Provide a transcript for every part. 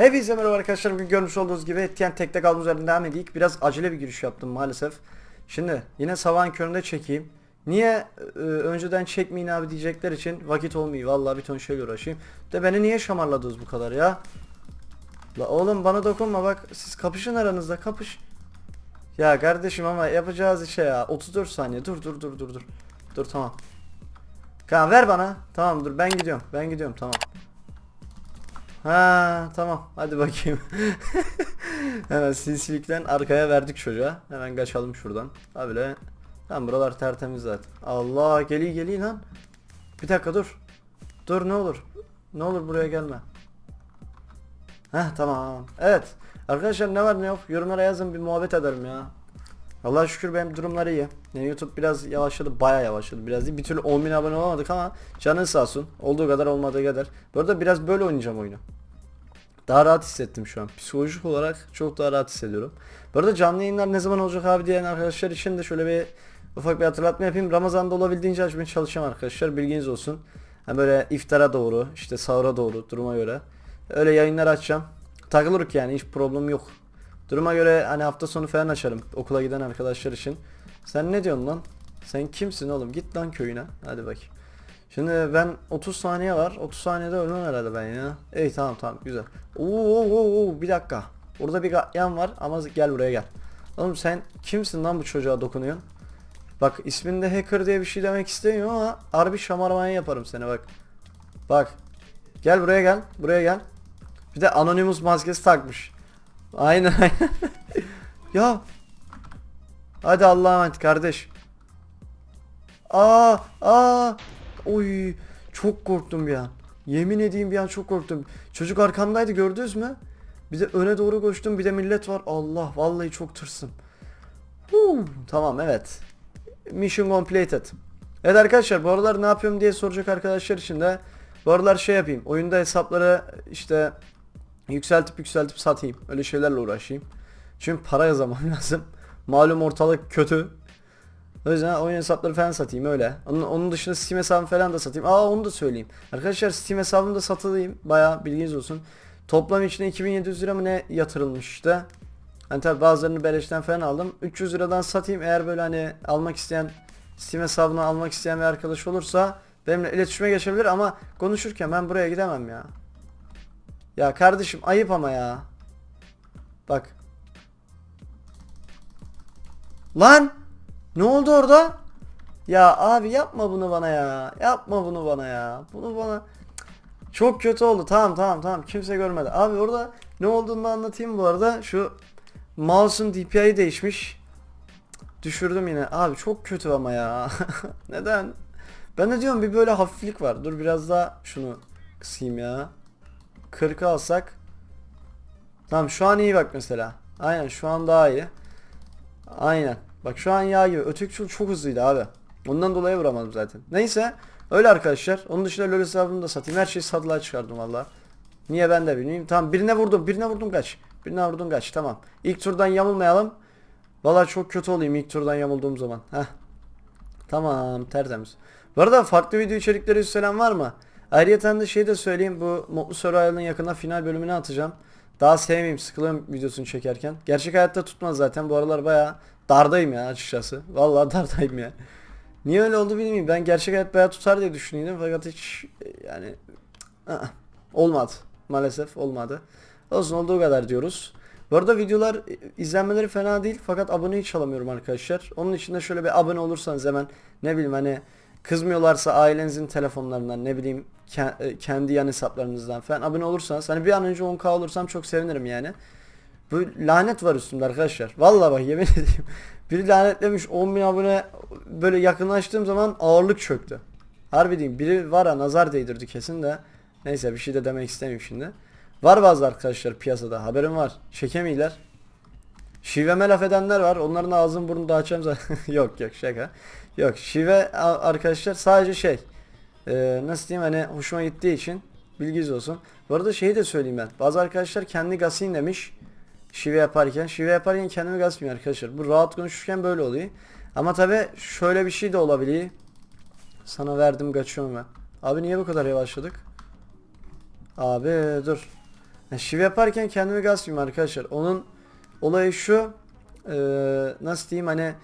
Hepinize merhaba arkadaşlar. Bugün görmüş olduğunuz gibi Etiyen tekte kaldığımız yerden devam edik. Biraz acele bir giriş yaptım maalesef. Şimdi yine sabahın köründe çekeyim. Niye e, önceden çekmeyin abi diyecekler için vakit olmuyor. Vallahi bir ton şeyle uğraşayım. De beni niye şamarladınız bu kadar ya? La oğlum bana dokunma bak. Siz kapışın aranızda kapış. Ya kardeşim ama yapacağız işe ya. 34 saniye. Dur dur dur dur dur. Dur tamam. Kaan ver bana. Tamam dur ben gidiyorum. Ben gidiyorum tamam. Ha tamam hadi bakayım. Hemen sinsilikten arkaya verdik çocuğa. Hemen kaçalım şuradan. Ha böyle. Tamam buralar tertemiz zaten. Allah geliyor geliyor lan. Bir dakika dur. Dur ne olur. Ne olur buraya gelme. Heh tamam. Evet. Arkadaşlar ne var ne yok yorumlara yazın bir muhabbet ederim ya. Allah'a şükür benim durumlar iyi. Yani YouTube biraz yavaşladı, bayağı yavaşladı. Biraz değil. Bir türlü 10.000 abone olamadık ama canın sağ olsun. Olduğu kadar olmadığı kadar. Bu arada biraz böyle oynayacağım oyunu. Daha rahat hissettim şu an. Psikolojik olarak çok daha rahat hissediyorum. Bu arada canlı yayınlar ne zaman olacak abi diyen arkadaşlar için de şöyle bir ufak bir hatırlatma yapayım. Ramazan'da olabildiğince açmaya çalışacağım arkadaşlar. Bilginiz olsun. Hani böyle iftara doğru, işte sahura doğru duruma göre. Öyle yayınlar açacağım. Takılırık yani hiç problem yok. Duruma göre hani hafta sonu falan açarım okula giden arkadaşlar için. Sen ne diyorsun lan? Sen kimsin oğlum? Git lan köyüne. Hadi bakayım. Şimdi ben 30 saniye var. 30 saniyede ölmem herhalde ben ya. İyi tamam tamam güzel. Oo, oo, oo, bir dakika. Orada bir yan var ama gel buraya gel. Oğlum sen kimsin lan bu çocuğa dokunuyorsun? Bak isminde hacker diye bir şey demek istemiyorum ama harbi şamarmaya yaparım seni bak. Bak. Gel buraya gel. Buraya gel. Bir de Anonymous maskesi takmış. Aynen ya. Hadi Allah'a emanet kardeş. Aa, aa. Oy, çok korktum bir an. Yemin edeyim bir an çok korktum. Çocuk arkamdaydı gördünüz mü? Bir de öne doğru koştum bir de millet var. Allah vallahi çok tırsım. Huu, tamam evet. Mission completed. Evet arkadaşlar bu aralar ne yapıyorum diye soracak arkadaşlar için de bu aralar şey yapayım. Oyunda hesapları işte yükseltip yükseltip satayım. Öyle şeylerle uğraşayım. Çünkü para yazamam lazım. Malum ortalık kötü. O yüzden oyun hesapları falan satayım öyle. Onun, onun dışında Steam hesabımı falan da satayım. Aa onu da söyleyeyim. Arkadaşlar Steam hesabımı da satılayım. Bayağı bilginiz olsun. Toplam içine 2700 lira mı ne yatırılmış işte. Hani tabi bazılarını beleşten falan aldım. 300 liradan satayım eğer böyle hani almak isteyen Steam hesabını almak isteyen bir arkadaş olursa benimle iletişime geçebilir ama konuşurken ben buraya gidemem ya. Ya kardeşim ayıp ama ya. Bak. Lan! Ne oldu orada? Ya abi yapma bunu bana ya. Yapma bunu bana ya. Bunu bana çok kötü oldu. Tamam tamam tamam. Kimse görmedi. Abi orada ne olduğunu da anlatayım bu arada. Şu mouse'un DPI değişmiş. Düşürdüm yine. Abi çok kötü ama ya. Neden? Ben de diyorum bir böyle hafiflik var. Dur biraz daha şunu kısayım ya. 40'ı alsak. Tamam şu an iyi bak mesela. Aynen şu an daha iyi. Aynen. Bak şu an yağ gibi. Öteki çok, çok hızlıydı abi. Ondan dolayı vuramadım zaten. Neyse. Öyle arkadaşlar. Onun dışında LoL hesabımı da satayım. Her şeyi satılığa çıkardım valla. Niye ben de bilmiyorum. Tamam birine vurdum. Birine vurdum kaç. Birine vurdum kaç. Tamam. İlk turdan yamulmayalım. Valla çok kötü olayım ilk turdan yamulduğum zaman. Heh. Tamam tertemiz. Bu arada farklı video içerikleri üstlenen var mı? Ayrıca de şey de söyleyeyim bu Mutlu Survival'ın yakında final bölümünü atacağım. Daha sevmeyeyim sıkılıyorum videosunu çekerken. Gerçek hayatta tutmaz zaten bu aralar baya dardayım ya açıkçası. Vallahi dardayım ya. Niye öyle oldu bilmiyorum. Ben gerçek hayat bayağı tutar diye düşünüyordum fakat hiç e, yani ı-ı, olmadı. Maalesef olmadı. Olsun olduğu kadar diyoruz. Bu arada videolar e, izlenmeleri fena değil fakat abone hiç alamıyorum arkadaşlar. Onun için de şöyle bir abone olursanız hemen ne bileyim hani kızmıyorlarsa ailenizin telefonlarından ne bileyim e, kendi yan hesaplarınızdan falan abone olursanız hani bir an önce 10k olursam çok sevinirim yani. Bu lanet var üstümde arkadaşlar. Vallahi bak yemin edeyim. Biri lanetlemiş 10.000 abone böyle yakınlaştığım zaman ağırlık çöktü. Harbi diyeyim biri var ha nazar değdirdi kesin de. Neyse bir şey de demek istemiyorum şimdi. Var bazı arkadaşlar piyasada haberim var. Çekemiyorlar. Şiveme laf edenler var. Onların ağzını burnunu da açacağım zaten. yok yok şaka. Yok şive arkadaşlar sadece şey. e, nasıl diyeyim hani hoşuma gittiği için bilginiz olsun. Bu arada şeyi de söyleyeyim ben. Bazı arkadaşlar kendi gasayım demiş. Şive yaparken. Şive yaparken kendimi gasmıyor arkadaşlar. Bu rahat konuşurken böyle oluyor. Ama tabi şöyle bir şey de olabiliyor. Sana verdim kaçıyorum ben. Abi niye bu kadar yavaşladık? Abi dur. Yani şiv yaparken kendimi gasmayayım arkadaşlar. Onun olayı şu. eee, nasıl diyeyim hani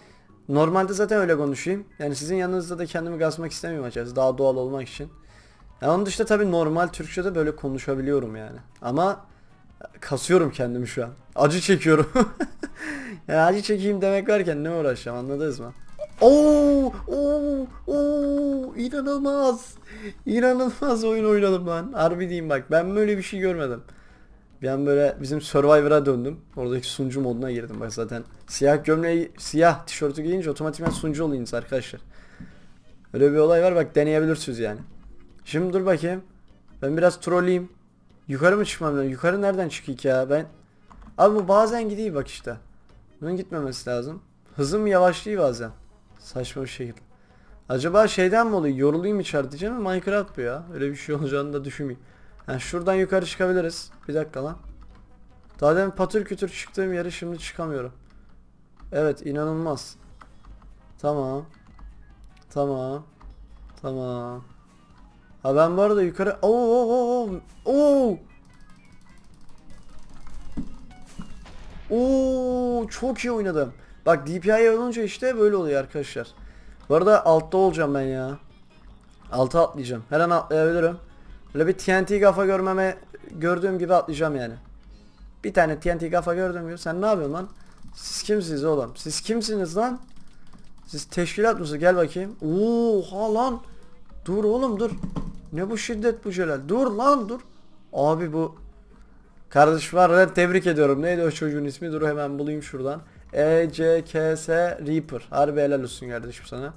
normalde zaten öyle konuşayım. Yani sizin yanınızda da kendimi gasmak istemiyorum açıkçası. Daha doğal olmak için. Yani onun dışında tabii normal Türkçe'de böyle konuşabiliyorum yani. Ama kasıyorum kendimi şu an. Acı çekiyorum. yani acı çekeyim demek varken ne uğraşacağım anladınız mı? Oo, oo, oo, inanılmaz. İnanılmaz oyun oynadım lan. Harbi diyeyim bak ben böyle bir şey görmedim. Ben böyle bizim Survivor'a döndüm. Oradaki sunucu moduna girdim bak zaten. Siyah gömleği, siyah tişörtü giyince otomatikman sunucu oluyorsunuz arkadaşlar. Öyle bir olay var bak deneyebilirsiniz yani. Şimdi dur bakayım. Ben biraz trolleyim. Yukarı mı çıkmam lazım? Yukarı nereden çıkayım ya? Ben Abi bu bazen gidiyor bak işte. Bunun gitmemesi lazım. Hızım yavaşlıyor bazen. Saçma bir şekilde. Acaba şeyden mi oluyor? Yorulayım içeride diyeceğim ama Minecraft bu ya. Öyle bir şey olacağını da düşünmeyeyim. Yani şuradan yukarı çıkabiliriz. Bir dakika lan. Daha demin patır kütür çıktığım yere şimdi çıkamıyorum. Evet inanılmaz. Tamam. Tamam. Tamam. Ha ben bu arada yukarı... Oo oo oo çok iyi oynadım. Bak DPI olunca işte böyle oluyor arkadaşlar. Bu arada altta olacağım ben ya. Alta atlayacağım. Her an atlayabilirim. Böyle bir TNT kafa görmeme gördüğüm gibi atlayacağım yani. Bir tane TNT kafa gördüğüm gibi. Sen ne yapıyorsun lan? Siz kimsiniz oğlum? Siz kimsiniz lan? Siz teşkilat mısınız? Gel bakayım. Oha lan. Dur oğlum dur. Ne bu şiddet bu celal? Dur lan dur. Abi bu Kardeş var tebrik ediyorum. Neydi o çocuğun ismi? Dur hemen bulayım şuradan. E C K S Reaper. Harbi helal olsun kardeşim sana.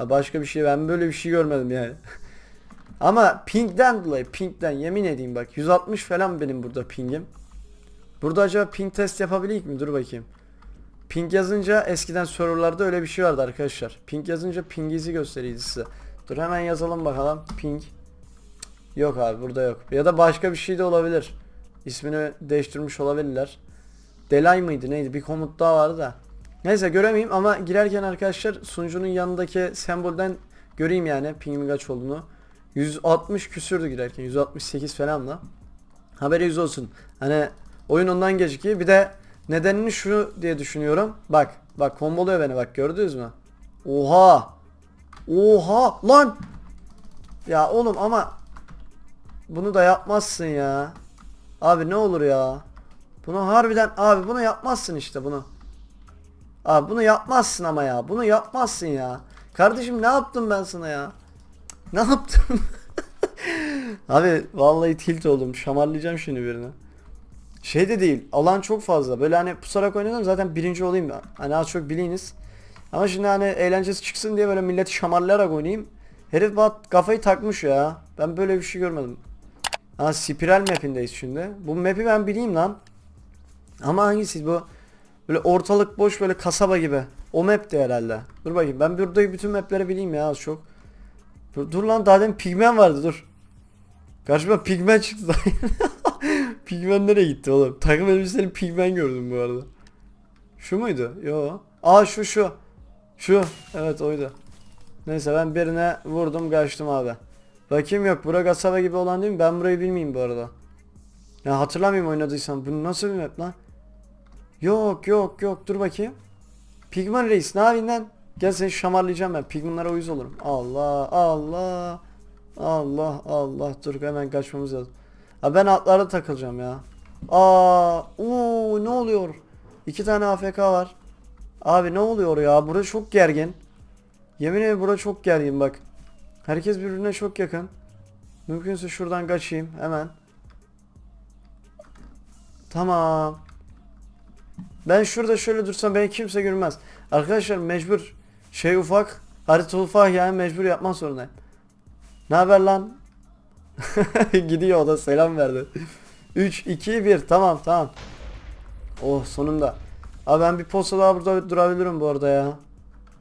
Ya başka bir şey ben böyle bir şey görmedim yani. Ama pingden dolayı pingden yemin edeyim bak 160 falan benim burada pingim. Burada acaba ping test yapabilir mi? Dur bakayım. Ping yazınca eskiden serverlarda öyle bir şey vardı arkadaşlar. Ping yazınca ping izi gösteriyordu size. Dur hemen yazalım bakalım. Ping. Yok abi burada yok. Ya da başka bir şey de olabilir. İsmini değiştirmiş olabilirler. Delay mıydı neydi? Bir komut daha vardı da. Neyse göremeyeyim ama girerken arkadaşlar sunucunun yanındaki sembolden göreyim yani pingimin kaç olduğunu. 160 küsürdü girerken 168 falan da. Haberiniz olsun. Hani oyun ondan gecikiyor. Bir de nedenini şu diye düşünüyorum. Bak bak komboluyor beni bak gördünüz mü? Oha. Oha lan. Ya oğlum ama bunu da yapmazsın ya. Abi ne olur ya. Bunu harbiden abi bunu yapmazsın işte bunu. Abi bunu yapmazsın ama ya. Bunu yapmazsın ya. Kardeşim ne yaptım ben sana ya? Ne yaptım? abi vallahi tilt oldum. Şamarlayacağım şimdi birini. Şey de değil. Alan çok fazla. Böyle hani pusarak oynadım zaten birinci olayım ben. Hani az çok biliniz. Ama şimdi hani eğlencesi çıksın diye böyle milleti şamarlayarak oynayayım. Herif bak kafayı takmış ya. Ben böyle bir şey görmedim. Ha spiral mapindeyiz şimdi. Bu map'i ben bileyim lan. Ama hangisi bu? Böyle ortalık boş böyle kasaba gibi. O map de herhalde. Dur bakayım ben buradaki bütün mapleri bileyim ya az çok. Dur, lan daha demin pigmen vardı dur. Karşıma pigmen çıktı. pigmen nereye gitti oğlum? Takım elbiseli pigmen gördüm bu arada. Şu muydu? Yo. Aa şu şu. Şu. Evet oydu. Neyse ben birine vurdum kaçtım abi. Bakayım yok bura kasaba gibi olan değil mi? Ben burayı bilmeyeyim bu arada. Ya hatırlamayayım oynadıysam. Bu nasıl bir map lan? Yok yok yok dur bakayım. Pigman reis ne yapayım lan? Gel seni şamarlayacağım ben. Pigmanlara uyuz olurum. Allah Allah. Allah Allah dur hemen kaçmamız lazım. Ha ben atlarda takılacağım ya. Aa, uuu ne oluyor? İki tane AFK var. Abi ne oluyor ya? Burada çok gergin. Yemin ederim burada çok gergin bak. Herkes birbirine çok yakın. Mümkünse şuradan kaçayım hemen. Tamam. Ben şurada şöyle dursam beni kimse görmez. Arkadaşlar mecbur şey ufak harita ufak yani mecbur yapmak zorundayım. Ne haber lan? Gidiyor o da selam verdi. 3 2 1 tamam tamam. Oh sonunda. Abi ben bir posta daha burada durabilirim bu arada ya.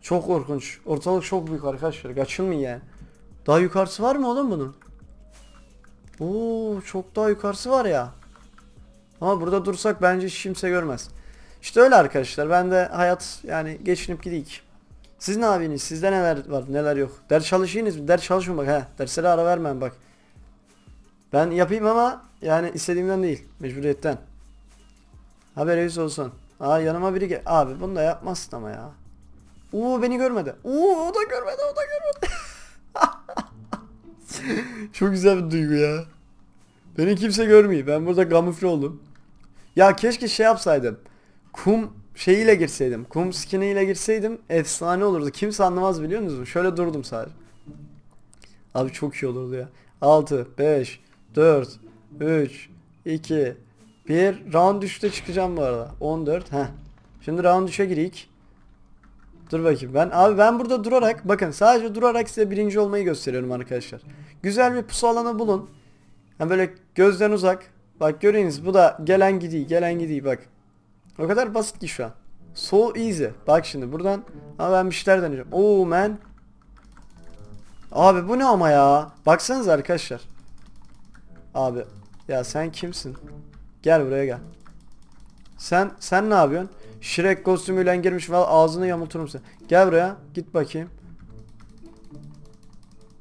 Çok korkunç. Ortalık çok büyük arkadaşlar. Kaçılmayın yani. Daha yukarısı var mı oğlum bunun? Oo çok daha yukarısı var ya. Ama burada dursak bence kimse görmez. İşte öyle arkadaşlar. Ben de hayat yani geçinip gideyim. Siz ne yapıyorsunuz? Sizde neler var neler yok? Ders çalışıyorsunuz mu? Ders çalışma bak ha. Derslere ara vermem bak. Ben yapayım ama yani istediğimden değil. Mecburiyetten. Haberiniz olsun. Aa yanıma biri gel. Abi bunu da yapmazsın ama ya. Uuu beni görmedi. Uuu o da görmedi o da görmedi. Çok güzel bir duygu ya. Beni kimse görmüyor. Ben burada kamufle oldum. Ya keşke şey yapsaydım. Kum şeyiyle girseydim. Kum skiniyle girseydim efsane olurdu. Kimse anlamaz biliyor musunuz? Şöyle durdum sadece. Abi çok iyi olurdu ya. 6, 5, 4, 3, 2, 1. Round 3'te çıkacağım bu arada. 14. Heh. Şimdi round 3'e girik. Dur bakayım. Ben abi ben burada durarak bakın sadece durarak size birinci olmayı gösteriyorum arkadaşlar. Güzel bir pusu alanı bulun. Yani böyle gözden uzak. Bak görüyorsunuz bu da gelen gidiyor gelen gidiyor bak. O kadar basit ki şu an. So easy. Bak şimdi buradan ama ben bir şeyler deneyeceğim. Oo man. Abi bu ne ama ya? Baksanıza arkadaşlar. Abi ya sen kimsin? Gel buraya gel. Sen sen ne yapıyorsun? Shrek kostümüyle girmiş valla ağzını yamulturum sen. Gel buraya. Git bakayım.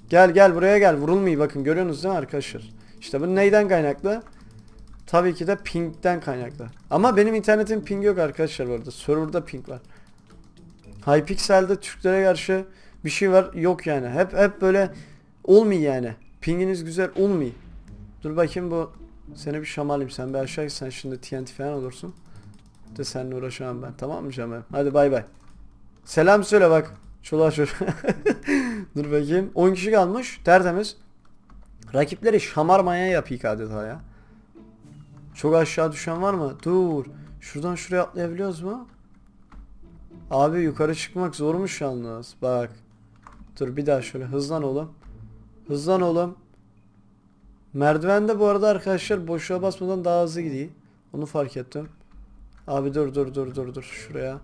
Gel gel buraya gel. Vurulmuyor bakın görüyorsunuz değil mi arkadaşlar? İşte bu neyden kaynaklı? Tabii ki de ping'den kaynaklı. Ama benim internetim ping yok arkadaşlar bu arada. Server'da ping var. Hypixel'de Türklere karşı bir şey var yok yani. Hep hep böyle olmuyor yani. Pinginiz güzel olmuyor. Dur bakayım bu seni bir şamarlayayım sen bir aşağı sen şimdi TNT falan olursun. De seninle uğraşamam ben tamam mı canım? Hadi bay bay. Selam söyle bak. Çoluğa çocuğa. Dur bakayım. 10 kişi kalmış. Tertemiz. Rakipleri şamarmaya yapıyık adeta ya. Çok aşağı düşen var mı? Dur. Şuradan şuraya atlayabiliyoruz mu? Abi yukarı çıkmak zormuş yalnız. Bak. Dur bir daha şöyle hızlan oğlum. Hızlan oğlum. Merdivende bu arada arkadaşlar boşluğa basmadan daha hızlı gidiyor. Onu fark ettim. Abi dur dur dur dur dur şuraya.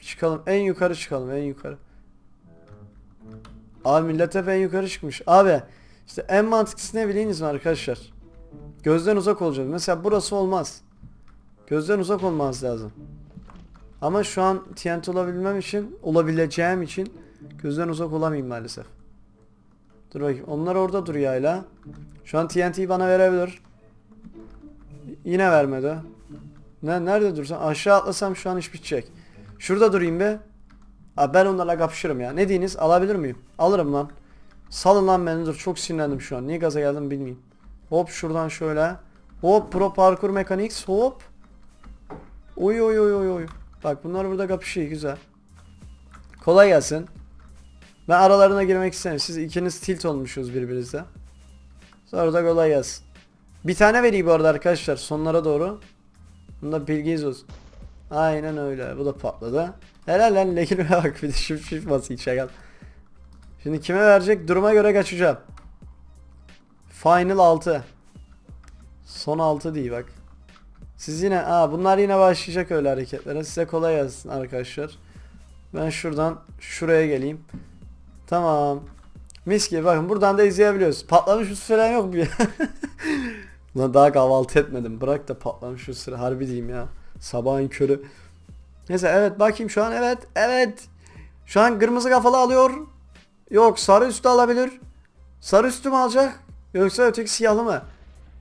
Çıkalım en yukarı çıkalım en yukarı. Abi millet hep en yukarı çıkmış. Abi işte en mantıklısı ne bileyiniz mi arkadaşlar? Gözden uzak olacağız. Mesela burası olmaz. Gözden uzak olmaz lazım. Ama şu an TNT olabilmem için, olabileceğim için gözden uzak olamayayım maalesef. Dur bakayım. Onlar orada duruyor hala. Şu an TNT'yi bana verebilir. Yine vermedi. Ne nerede dursam? Aşağı atlasam şu an iş bitecek. Şurada durayım be. Abi ben onlarla kapışırım ya. Ne diyiniz? Alabilir miyim? Alırım lan. Salın lan beni dur. Çok sinirlendim şu an. Niye gaza geldim bilmiyorum. Hop şuradan şöyle. Hop pro parkur mechanics. Hop. Oy oy oy oy oy. Bak bunlar burada kapışıyor güzel. Kolay gelsin. Ben aralarına girmek istemiyorum. Siz ikiniz tilt olmuşuz birbirinizle. Sonra da kolay gelsin. Bir tane vereyim bu arada arkadaşlar sonlara doğru. Bunda bilginiz olsun. Aynen öyle. Bu da patladı. Helal lan lekine bak bir de shift shift basıyor şakal. Şimdi kime verecek? Duruma göre kaçacağım. Final 6. Son 6 değil bak. Siz yine aa bunlar yine başlayacak öyle hareketlere. Size kolay gelsin arkadaşlar. Ben şuradan şuraya geleyim. Tamam. Mis gibi bakın buradan da izleyebiliyoruz. Patlamış bir falan yok mu ya? Ulan daha kahvaltı etmedim. Bırak da patlamış şu sıra harbi diyeyim ya. Sabahın körü. Neyse evet bakayım şu an evet evet. Şu an kırmızı kafalı alıyor. Yok sarı üstü alabilir. Sarı üstü mü alacak? Yoksa öteki siyahlı mı?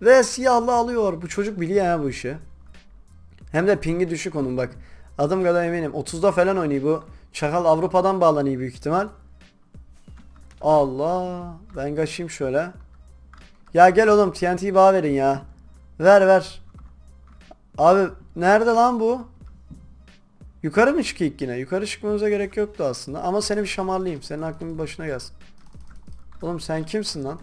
Ve siyahlı alıyor. Bu çocuk biliyor ya bu işi. Hem de pingi düşük onun bak. Adım kadar eminim. 30'da falan oynuyor bu. Çakal Avrupa'dan bağlanıyor büyük ihtimal. Allah. Ben kaçayım şöyle. Ya gel oğlum TNT'yi bana verin ya. Ver ver. Abi nerede lan bu? Yukarı mı çıkıyor yine? Yukarı çıkmamıza gerek yoktu aslında. Ama seni bir şamarlayayım. Senin aklın başına gelsin. Oğlum sen kimsin lan?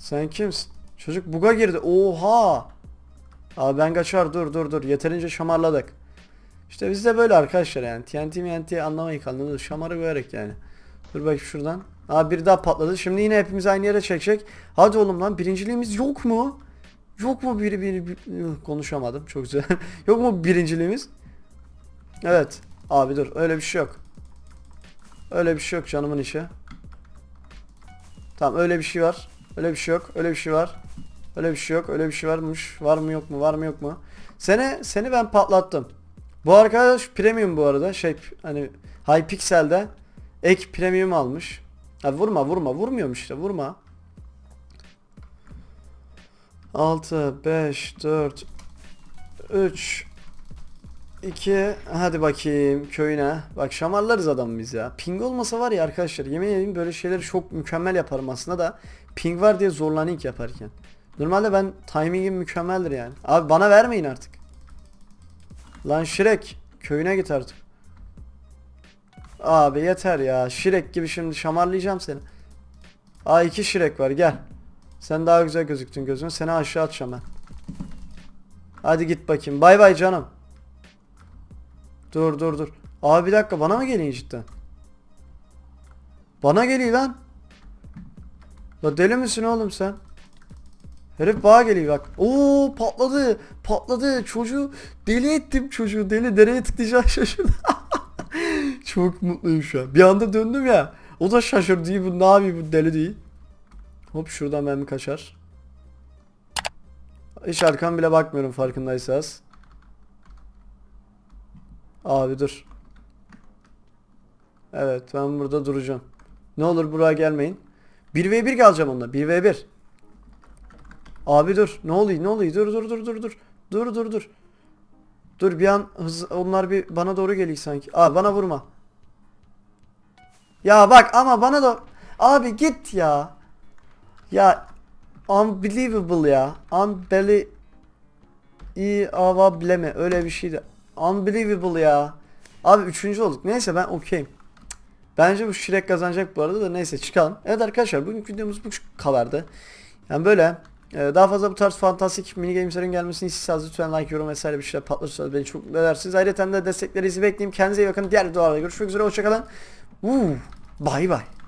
Sen kimsin? Çocuk buga girdi. Oha! Abi ben kaçar dur dur dur. Yeterince şamarladık. İşte biz de böyle arkadaşlar yani. TNT MNT anlamayı anladınız. Şamarı görerek yani. Dur bakayım şuradan. Aa bir daha patladı. Şimdi yine hepimiz aynı yere çekecek. Hadi oğlum lan birinciliğimiz yok mu? Yok mu biri biri, biri konuşamadım çok güzel. yok mu birinciliğimiz? Evet. Abi dur öyle bir şey yok. Öyle bir şey yok canımın işi. Tamam öyle bir şey var. Öyle bir şey yok. Öyle bir şey var. Öyle bir şey yok. Öyle bir şey varmış. Var mı yok mu? Var mı yok mu? Seni seni ben patlattım. Bu arkadaş premium bu arada. Şey hani Hypixel'de ek premium almış. Ha vurma vurma vurmuyorum işte vurma. 6, 5, 4, 3, 2, hadi bakayım köyüne. Bak şamarlarız adamı biz ya. Ping olmasa var ya arkadaşlar yemin ederim böyle şeyleri çok mükemmel yaparım aslında da ping var diye zorlanayım yaparken. Normalde ben timingim mükemmeldir yani. Abi bana vermeyin artık. Lan Şirek köyüne git artık. Abi yeter ya. Şirek gibi şimdi şamarlayacağım seni. Aa iki Şirek var gel. Sen daha güzel gözüktün gözüme. Seni aşağı atacağım ben. Hadi git bakayım. Bay bay canım. Dur dur dur. Abi bir dakika bana mı geliyor cidden? Bana geliyor lan. La deli misin oğlum sen? Herif bağa geliyor bak. Oo patladı. Patladı. Çocuğu deli ettim çocuğu. Deli nereye tıklayacağını şaşırdı. Çok mutluyum şu an. Bir anda döndüm ya. O da şaşırdı. Bu ne yapıyor bu deli değil. Hop şuradan ben bir kaçar. Hiç arkam bile bakmıyorum farkındaysanız. Abi dur. Evet ben burada duracağım. Ne olur buraya gelmeyin. 1v1 kalacağım onunla. 1v1. Abi dur. Ne oluyor? Ne oluyor? Dur dur dur dur dur. Dur dur dur. Dur bir an hız onlar bir bana doğru geliyor sanki. Abi bana vurma. Ya bak ama bana da abi git ya. Ya unbelievable ya. Unbeli iyi ava bileme öyle bir şeydi. Unbelievable ya. Abi üçüncü olduk. Neyse ben okeyim. Bence bu Şirek kazanacak bu arada da neyse çıkalım. Evet arkadaşlar bugünkü videomuz bu kadardı. Yani böyle e, daha fazla bu tarz fantastik mini gameslerin gelmesini istiyorsanız lütfen like, yorum vesaire bir şeyler patlatırsanız beni çok mutlu edersiniz. Ayrıca de desteklerinizi bekleyeyim. Kendinize iyi bakın. Diğer videolarda görüşmek üzere. Hoşçakalın. Uuu. Bay bay.